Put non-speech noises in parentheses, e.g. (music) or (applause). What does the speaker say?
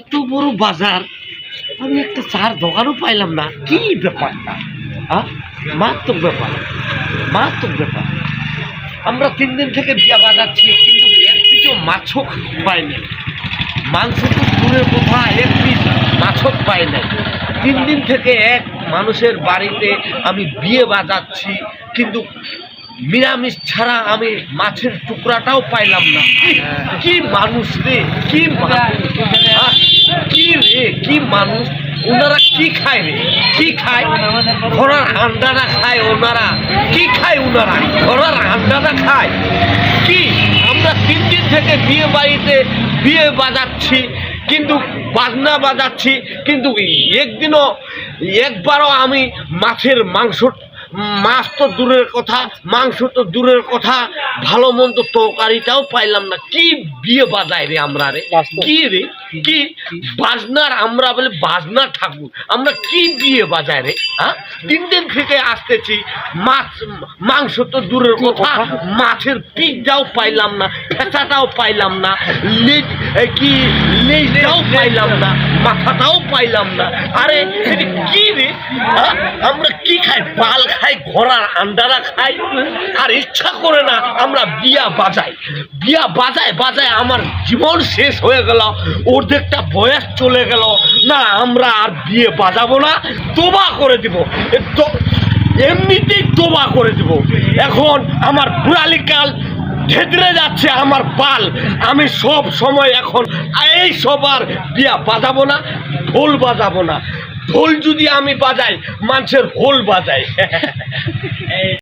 এত বড় বাজার। আমি একটা চার দোকানও পাইলাম না। কি ব্যাপারটা? হ্যাঁ মারাত্মক ব্যাপার। মারাত্মক ব্যাপার। আমরা তিন দিন থেকে বিয়া বাজাচ্ছি, কিন্তু এক পিছু মাছও পাইনি। মাংস তো দূরের কথা এক পিস মাছও পাই নাই। তিন দিন থেকে এক মানুষের বাড়িতে আমি বিয়ে বাজাচ্ছি, কিন্তু নিরামিষ ছাড়া আমি মাছের টুকরাটাও পাইলাম না। কি মানুষ রে, কি কি রে, কি মানুষ। ওনারা কি খায় রে? কি খায়? ঘোড়ার আন্ডারা খায় ওনারা। কি খায় ওনারা? ঘোড়ার আন্ডারা খায়। কি? আমরা তিন দিন থেকে বিয়ে বাড়িতে বিয়ে বাজাচ্ছি, কিন্তু বাজনা বাজাচ্ছি, কিন্তু একদিনও, একবারও আমি মাছের মাংস মাছ তো দূরের কথা মাংস তো দূরের কথা ভালো মন্দ তরকারিটাও পাইলাম না। কি বিয়ে বাজায় রে আমরা রে? কি রে? কি বাজনার আমরা বলে বাজনা ঠাকুর। আমরা কি বিয়ে বাজায় রে হ্যাঁ তিন দিন থেকে আসতেছি মাছ মাংস তো দূরের কথা মাছের পিঠটাও পাইলাম না ফেঁচাটাও পাইলাম না লেজ কি লেজটাও পাইলাম না মাথাটাও পাইলাম না। আরে কি রে? আমরা কি খাই? পাল খাই, ঘোড়ার আন্ডারা খাই, আর ইচ্ছা করে না আমরা বিয়া বাজাই। বিয়া বাজায় বাজায় আমার জীবন শেষ হয়ে গেল, অর্ধেকটা বয়স চলে গেল। না, আমরা আর বিয়ে বাজাবো না, তোবা করে দিব। এমনিতেই তোবা করে দিব। এখন আমার বুড়ালিকাল ধেদরে যাচ্ছে আমার পাল আমি সব সময় এখন এই সবার বিয়া বাজাবো না, ঢোল বাজাবো না। ঢোল যদি আমি বাজাই মানুষের হোল বাজাই। (laughs)